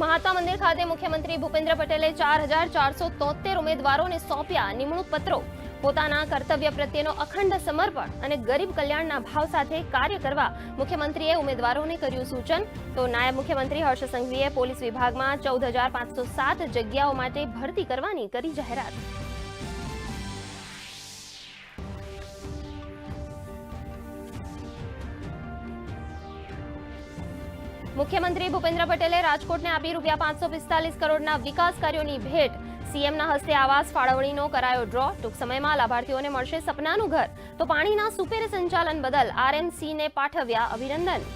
મહાત્મા મંદિર ખાતે મુખ્યમંત્રી ભૂપેન્દ્ર પટેલે ચાર હજાર ચારસો તોતેર ઉમેદવારોને સોંપ્યા નિમણૂક પત્રો. પોતાના કર્તવ્ય પ્રત્યેનો અખંડ સમર્પણ અને ગરીબ કલ્યાણના ભાવ સાથે કાર્ય કરવા મુખ્યમંત્રીએ ઉમેદવારોને કર્યું સૂચન. તો નાયબ મુખ્યમંત્રી હર્ષ સંઘવીએ પોલીસ વિભાગમાં ચૌદ હજાર પાંચસો સાત જગ્યાઓ માટે ભરતી કરવાની કરી જાહેરાત. મુખ્યમંત્રી ભૂપેન્દ્ર પટેલે રાજકોટને આપી રૂપિયા પાંચસો પિસ્તાલીસ કરોડના વિકાસ કાર્યોની ભેટ. સીએમના હસ્તે આવાસ ફાળવણીનો કરાયો ડ્રો. ટૂંક સમયમાં લાભાર્થીઓને મળશે સપનાનું ઘર. તો પાણીના સુપેર સંચાલન બદલ આરએમસીને પાઠવ્યા અભિનંદન.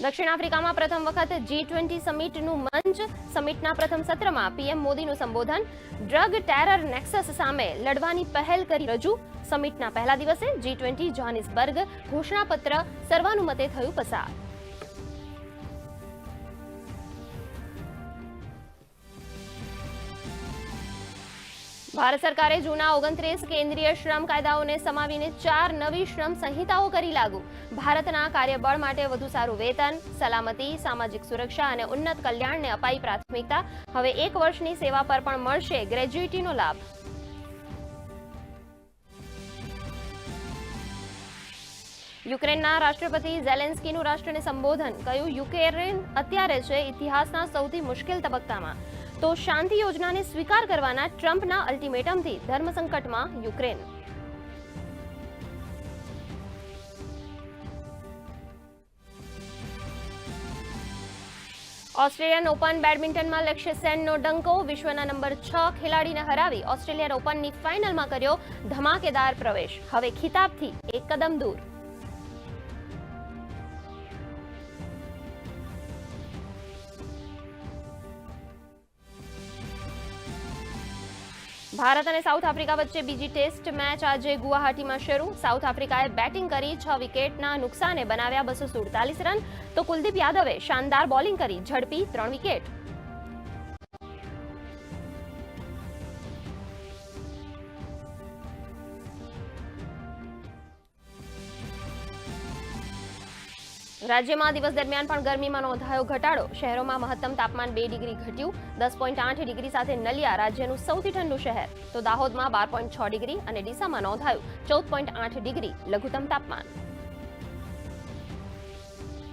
દક્ષિણ આફ્રિકામાં પ્રથમ વખત જી ટ્વેન્ટી સમિટનું મંચ. સમિટના પ્રથમ સત્રમાં પીએમ મોદીનું સંબોધન. ડ્રગ ટેરર નેક્સસ સામે લડવાની પહેલ કરી રજૂ. સમિટના પહેલા દિવસે જી ટ્વેન્ટી જોહાનિસબર્ગ ઘોષણાપત્ર સર્વાનુમતે થયું પસાર. ભારત સરકારે જૂના ઓગણત્રીસ કેન્દ્રીય શ્રમ કાયદાઓને સમાવીને ચાર નવી શ્રમ સંહિતાઓ કરી લાગુ. ભારતના કાર્યબળ માટે વધુ સારું વેતન, સલામતી, સામાજિક સુરક્ષા અને ઉન્નત કલ્યાણને અપાઈ પ્રાથમિકતા હવે એક વર્ષની સેવા પર પણ મળશે ગ્રેજ્યુઇટીનો લાભ. યુક્રેનના રાષ્ટ્રપતિ ઝેલેન્સ્કીનું રાષ્ટ્રને સંબોધન, કહ્યું, યુક્રેન અત્યારે છે ઇતિહાસના સૌથી મુશ્કેલ તબક્કામાં. તો શાંતિ યોજનાને સ્વીકાર કરવાના ટ્રમ્પના અલ્ટિમેટમથી ધર્મ સંકટમાં યુક્રેન. ઓસ્ટ્રેલિયન ઓપન બેડમિન્ટનમાં લક્ષ્ય સેનનો ડંકો વિશ્વના નંબર છ ખેલાડીને હરાવી ઓસ્ટ્રેલિયન ઓપનની ફાઇનલમાં કર્યો ધમાકેદાર પ્રવેશ. હવે ખિતાબથી એક કદમ દૂર. ભારત અને સાઉથ આફ્રિકા વચ્ચે બીજી ટેસ્ટ મેચ આજે ગુવાહાટીમાં શરૂ. સાઉથ આફ્રિકાએ બેટિંગ કરી છ વિકેટના નુકસાને બનાવ્યા બસો સુડતાલીસ રન. તો કુલદીપ યાદવે શાનદાર બોલિંગ કરી ઝડપી ત્રણ વિકેટ. રાજ્યમાં દિવસ દરમિયાન પણ ગરમીમાં નોંધાયો ઘટાડો. શહેરોમાં મહત્તમ તાપમાન બે ડિગ્રી ઘટ્યું. દસ પોઈન્ટ આઠ ડિગ્રી સાથે નલિયા રાજ્યનું સૌથી ઠંડુ શહેર. તો દાહોદમાં બાર પોઈન્ટ છ ડિગ્રી અને ડીસામાં નોંધાયું ચૌદ પોઈન્ટ આઠ ડિગ્રી લઘુત્તમ તાપમાન.